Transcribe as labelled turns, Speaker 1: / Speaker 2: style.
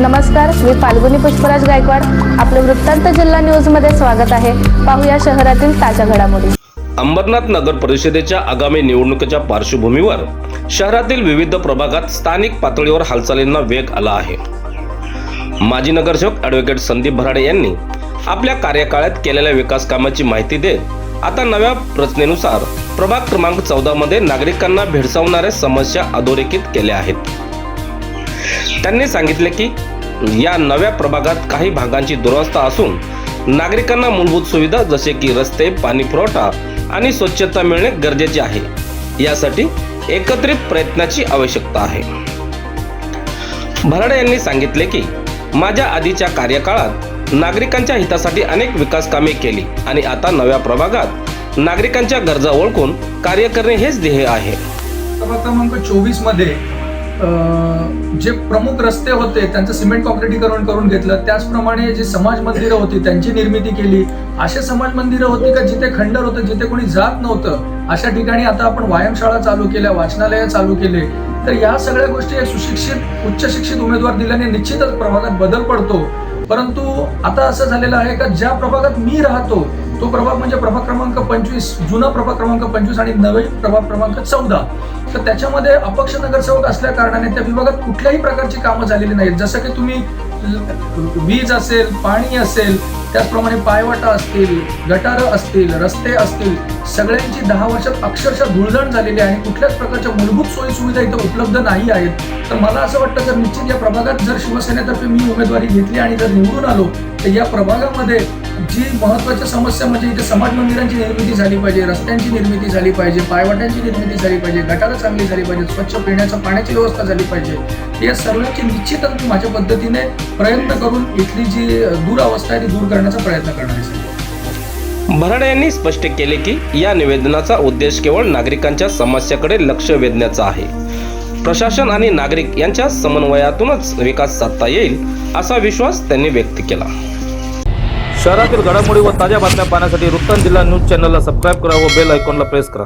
Speaker 1: नमस्कार मी फाल्गुनी पुष्पराज गायकवाड. आपलं वृत्तांत जिल्हा न्यूजमध्ये स्वागत आहे. पाहूया शहरातील ताज्या घडामोडी.
Speaker 2: अंबरनाथ नगर परिषदेच्या आगामी निवडणुकीच्या पार्श्वभूमीवर शहरातील विविध प्रभागात स्थानिक पातळीवर हालचालींना वेग आला आहे. माजी नगरसेवक ॲडव्होकेट संदीप भराडे यांनी आपल्या कार्यकाळात केलेल्या विकास कामाची माहिती देत आता नव्या रचनेनुसार प्रभाग क्रमांक चौदा मध्ये नागरिकांना भेडसावणाऱ्या समस्या अधोरेखित केल्या आहेत. त्यांनी सांगितले की या नव्या प्रभागात काही भागांची दुरवस्था असून नागरिकांना मूलभूत सुविधा जसे की रस्ते पाणी पुरवठा आणि स्वच्छता मिळणे गरजेचे आहे. यासाठी एकत्रित प्रयत्नाची आवश्यकता आहे. भराडे यांनी सांगितले की माझ्या आधीच्या कार्यकाळात नागरिकांच्या हितासाठी अनेक विकास कामे केली आणि आता नव्या प्रभागात नागरिकांच्या गरजा ओळखून कार्य करणे हेच ध्येय आहे.
Speaker 3: चोवीसमध्ये जे प्रमुख रस्ते होते त्यांचं सिमेंट कॉन्क्रिटीकरण करून घेतलं. त्याचप्रमाणे जे समाज मंदिरं होती त्यांची निर्मिती केली. असे समाज मंदिरं होती का जिथे खंडर होतं जिथे कोणी जात नव्हतं अशा ठिकाणी आता आपण व्यायामशाळा चालू केल्या वाचनालय चालू केले. तर या सगळ्या गोष्टी एक सुशिक्षित उच्च शिक्षित उमेदवार दिल्याने निश्चितच प्रभागात बदल पडतो. परंतु आता असं झालेलं आहे का ज्या प्रभागात मी राहतो तो प्रभाग म्हणजे प्रभाग क्रमांक पंचवीस जुना प्रभाग क्रमांक पंचवीस आणि नवीन प्रभाग क्रमांक चौदा. तर त्याच्यामध्ये अपक्ष नगरसेवक असल्या कारणाने त्या विभागात कुठल्याही प्रकारची कामं झालेली नाहीत. जसं की तुम्ही वीज असेल पाणी असेल त्याचप्रमाणे पायवाटा असतील गटारं असतील रस्ते असतील सगळ्यांची दहा वर्षात अक्षरशः धुळधण झालेली आहे. कुठल्याच प्रकारच्या मूलभूत सोयी सुविधा इथं उपलब्ध नाही आहेत. तर मला असं वाटतं जर निश्चित या प्रभागात जर शिवसेनेतर्फे मी उमेदवारी घेतली आणि जर निवडून आलो तर या प्रभागामध्ये जी महत्वाची समस्या म्हणजे इथे समाज मंदिरांची निर्मिती झाली पाहिजे रस्त्यांची निर्मिती झाली पाहिजे पायवाट्यांची निर्मिती झाली पाहिजे गटारं चांगली झाली पाहिजे स्वच्छ पिण्याच्या पाण्याची व्यवस्था झाली पाहिजे या सर्वांची निश्चितच मी माझ्या पद्धतीने प्रयत्न करून इथली जी दुरावस्था आहे ती दूर करण्याचा प्रयत्न करणार आहे.
Speaker 2: भराडे यांनी स्पष्ट केले की या निवेदनाचा उद्देश केवळ नागरिकांच्या समस्याकडे लक्ष वेधण्याचा आहे. प्रशासन आणि नागरिक यांच्या समन्वयातूनच विकास साधता येईल असा विश्वास त्यांनी व्यक्त केला.
Speaker 4: शहरातील घडामोडी व ताज्या बातम्या पाहण्यासाठी वृत्तांत जिल्हा न्यूज चॅनलला सबस्क्राईब करा व बेल आयकॉनला प्रेस करा.